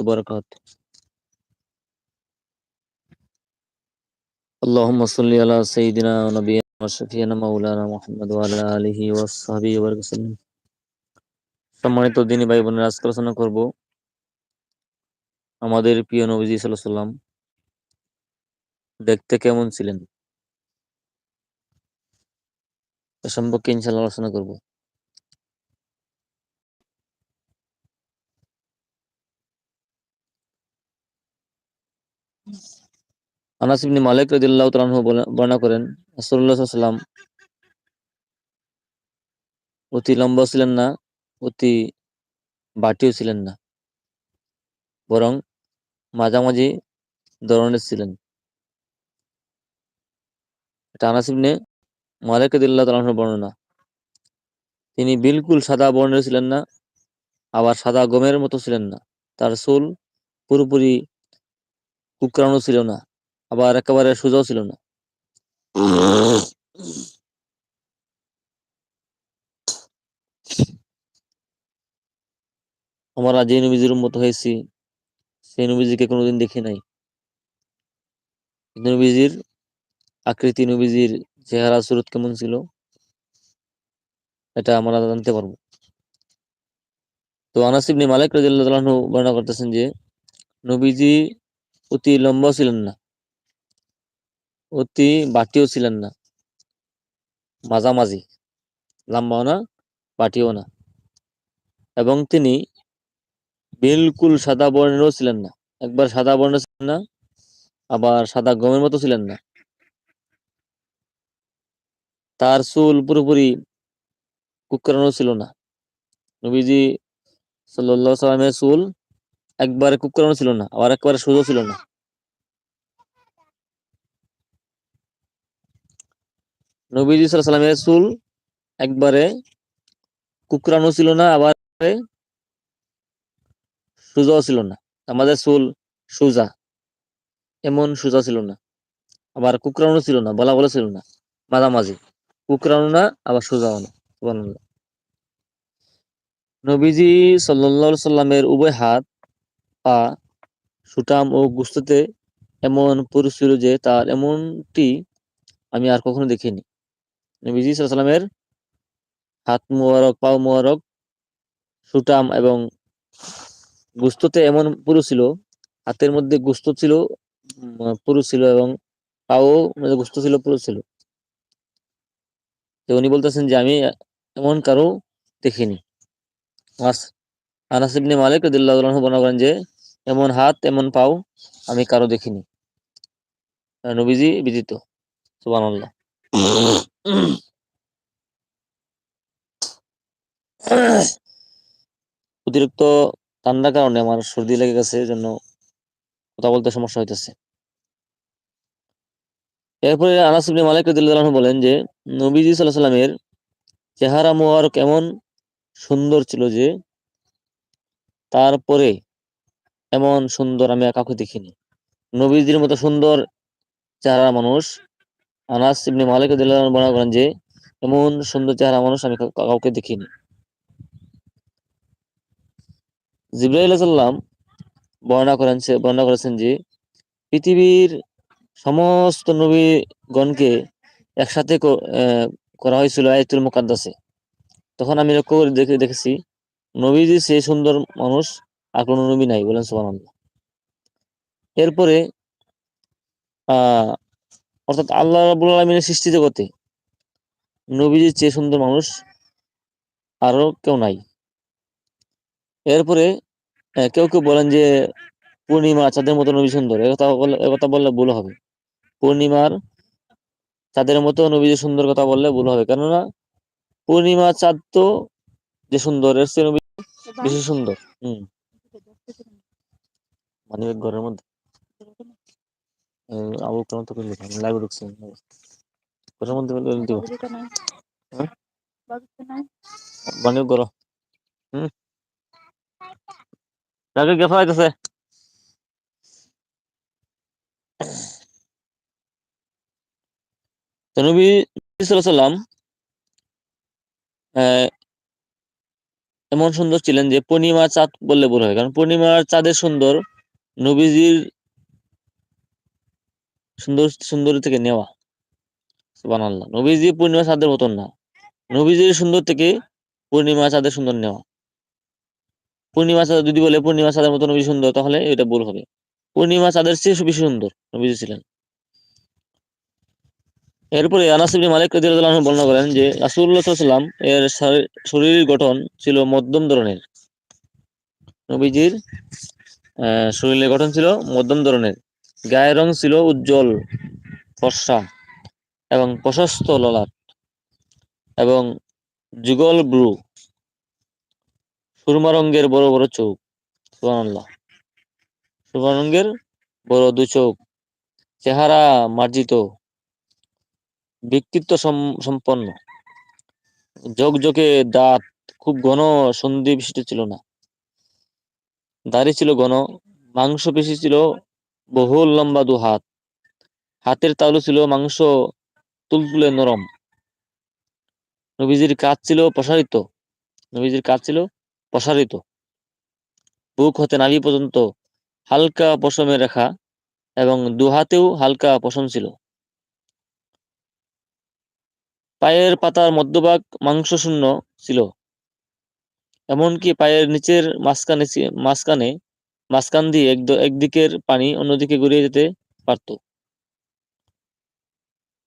وبركاته اللهم صل على سيدنا ونبينا وشفينا مولانا محمد وعلى آله وصحبه وسلم সম্মানিত দিনী ভাই বোনের আজকে আলোচনা করব আমাদের প্রিয় নবীজি সাল্লাহ সাল্লাম দেখতে কেমন ছিলেন এ সম্পর্কে ইনশাল্লাহ আলোচনা করব আনাস ইবনে মালিক রাদিয়াল্লাহু তাআলা বর্ণনা করেন, রাসূলুল্লাহ আলাইহি অতি লম্বা ছিলেন না, অতি বাটিও ছিলেন না, বরং মাঝামাঝি ধরনের ছিলেন। এটা আনাস ইবনে মালিক রাদিয়াল্লাহু বর্ণনা। তিনি বিলকুল সাদা বর্ণের ছিলেন না, আবার সাদা গমের মতো ছিলেন না। তার চুল পুরোপুরি কুকরানো ছিল না, আবার একেবারে সোজাও ছিল না। আমরা যে নবীজির মতো হয়েছি, সেই নবীজিকে কোনোদিন দেখি নাই। নবীজির আকৃতি, নবীজির চেহারা, সুরত কেমন ছিল, এটা আমরা জানতে পারব। তো আনাসিবনি মালিক রাজিল্লাহু বর্ণনা করতেছেন যে, নবীজি অতি লম্বা ছিলেন না। অতি বাটিও ছিলেন না। মাঝামাঝি, লম্বাও না, বাটিও না। এবং তিনি বিলকুল সাদা বর্ণেরও ছিলেন না। একবার সাদা বর্ণ ছিলেন না, আবার সাদা গমের মতো ছিলেন না। তার চুল পুরোপুরি কুকরানো ছিল না। নবীজি সাল্লামের চুল একবারে কুকরানো ছিল না, আবার একবারে সোজা ছিল না। নবীজি সাল্লামের চুল একবারে কুকরানো ছিল না, আবার সোজাও ছিল না। আমাদের চুল সোজা, এমন সোজা ছিল না। আবার কুকরানো ছিল না, বলা বলা ছিল না, মাঝামাঝি। কুকরানো না, আবার সোজাও না নবীজি সাল্লা সাল্লামের উভয় হাত পা সুটাম ও গুস্ততে এমন পুরুষ ছিল যে তার এমনটি আমি আর কখনো দেখিনি। নবীজি সাল্লামের হাত মোয়ারক পাও মোয়ারক সুটাম এবং গুস্ততে এমন পুরো ছিল, হাতের মধ্যে গুস্ত ছিল পুরো ছিল এবং পাও গুস্ত ছিল পুরো ছিল। তো উনি বলতেছেন যে আমি এমন কারও দেখিনি। আনাস মালিক বর্ণনা করেন যে এমন হাত, এমন পাও আমি কারও দেখিনি। নবীজি বিদিত সুবহানাল্লাহ। অতিরিক্ত ঠান্ডার কারণে আমার সর্দি লেগে গেছে জন্য কথা বলতে সমস্যা হইতেছে। এরপরে আনাস ইবনে মালিক রাদিয়াল্লাহু বলেন যে, নবীজি সাল্লাল্লাহু সাল্লামের চেহারা মোবারক এমন সুন্দর ছিল যে, তারপরে এমন সুন্দর আমি কাউকে দেখিনি। নবীজির মতো সুন্দর চেহারা মানুষ। আনাস ইবনে মালিক বর্ণনা করেন যে, এমন সুন্দর চেহারা মানুষ আমি কাউকে দেখিনি। সাল্লাম বর্ণনা করেন বর্ণনা করেছেন যে, পৃথিবীর সমস্ত নবীগণকে একসাথে করা হয়েছিল আয়তুল মুকাদ্দাসে। তখন আমি লক্ষ্য করে দেখে, দেখেছি, নবীজি সে সুন্দর মানুষ আর কোনো নবী নাই, বলেন সোহান এরপরে আহ অর্থাৎ আল্লাহ রাবুল আলমিনের সৃষ্টি জগতে নবীজির চেয়ে সুন্দর মানুষ আরও কেউ নাই। এরপরে কেউ কেউ বলেন যে, পূর্ণিমা চাঁদের মতো নবী সুন্দর একথা একথা বললে ভুল হবে। পূর্ণিমার চাঁদের মতো নবী যে সুন্দর কথা বললে ভুল হবে, কেননা পূর্ণিমা চাঁদ তো যে সুন্দর, এর চেয়ে নবী বেশি সুন্দর। হম। মানে ঘরের মধ্যে। আবু কেমন তো করলি লাইভে ঢুকছে ঘরের মধ্যে দিব। হ্যাঁ? বানিয়ে করো। হম? তাকে গেফা হইতেছে নবী সাল্লাম এমন সুন্দর ছিলেন যে পূর্ণিমা চাঁদ বললে ভুল হয়। কারণ পূর্ণিমার চাঁদের সুন্দর নবীজির সুন্দর, সুন্দরী থেকে নেওয়া। সুবহানাল্লাহ। নবীজি পূর্ণিমা চাঁদের মতন না। নবীজির সুন্দর থেকে পূর্ণিমা চাঁদের সুন্দর নেওয়া। পূর্ণিমা চাঁদ যদি বলে পূর্ণিমা চাঁদের মতো নবী সুন্দর, তাহলে এটা ভুল হবে। পূর্ণিমা চাঁদের চেয়ে বেশি সুন্দর নবীজি ছিলেন। এরপরে আনাস ইবনে মালিক আনহু বর্ণনা করেন যে সাল্লাল্লাহু এর শরীর গঠন ছিল মধ্যম ধরনের। নবীজির শরীরের গঠন ছিল মধ্যম ধরনের। গায়ের রং ছিল উজ্জ্বল, ফর্সা এবং প্রশস্ত ললাট এবং যুগল ব্রু সুরমা রঙের বড় বড় চোখ, সুবহানাল্লাহ। সুরমা রঙের বড় দু চোখ, চেহারা মার্জিত, ব্যক্তিত্ব সম্পন্ন। ঝকঝকে দাঁত, খুব ঘন সন্ধি বিশিষ্ট ছিল না। দাড়ি ছিল ঘন মাংস পেশি ছিল বহুল লম্বা দু হাত। হাতের তালু ছিল মাংস তুলতুলে নরম। নবীজির কাজ ছিল প্রসারিত। নবীজির কাজ ছিল প্রসারিত। বুক হতে নাভি পর্যন্ত হালকা পশমে রেখা এবং দুহাতেও হালকা পশম ছিল। পায়ের পাতার মধ্যভাগ মাংসশূন্য ছিল। এমনকি পায়ের নিচের মাঝখানে মাঝখানে, মাঝখান দিয়ে একদিকের পানি অন্যদিকে গড়িয়ে যেতে পারত।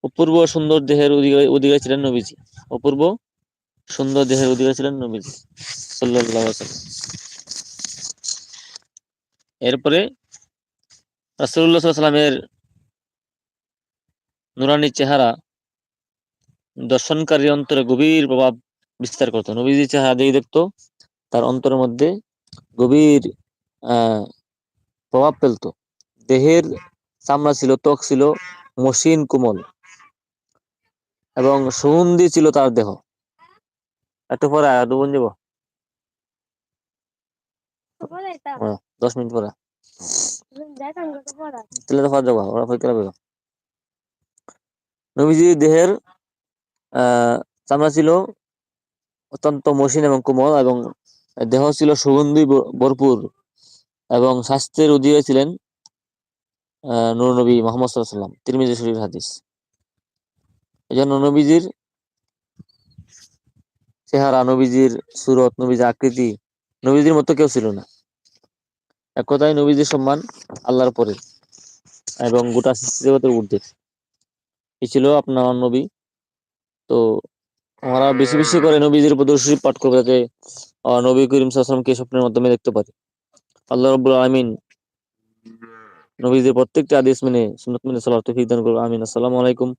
অপূর্ব সুন্দর দেহের অধিকারী ছিলেন নবীজি। অপূর্ব সুন্দর দেহের অধিকারী ছিলেন নবীজি সাল্লাহ এরপরে রাসুল্লাহ সাল্লামের নুরানি চেহারা দর্শনকারী অন্তরে গভীর প্রভাব বিস্তার করতো। নবীজি চেহারা দেখতো তার অন্তরের মধ্যে গভীর আহ প্রভাব ফেলতো। দেহের চামড়া ছিল ত্বক ছিল মসৃণ কোমল এবং সুগন্ধি ছিল তার দেহ। এত পরে আয়া বোন যাব। দশ মিনিট পরে তাহলে তো পরে যাব ওরা ফের নবীজি দেহের চামড়া ছিল অত্যন্ত মসৃণ এবং কোমল এবং দেহ ছিল সুগন্ধি ভরপুর এবং স্বাস্থ্যের অধিকারী ছিলেন নুর নবী মোহাম্মদ সাল্লাম তিরমিজি শরীফ হাদিস। এই জন্য নবীজির চেহারা, নবীজির সুরত, নবীজির আকৃতি, নবীজির মতো কেউ ছিল না। এক কথায় নবীজির সম্মান আল্লাহর পরে এবং গোটা জগতের ঊর্ধ্বে। এই ছিল আপনার নবী। তো আমরা বেশি বেশি করে নবীজির প্রদর্শনী পাঠ করব যাতে নবী করিম সাল্লামকে স্বপ্নের মাধ্যমে দেখতে পারি? আল্লাহ রবুল আমিন নবীদের প্রত্যেকটি আদেশ মেনে সুন্নত মেনে সালাহ তৌফিক করব আমিন। আসসালামু আলাইকুম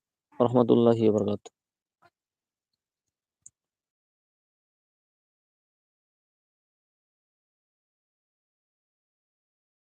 রহমতুল্লাহি বারকাতুহু।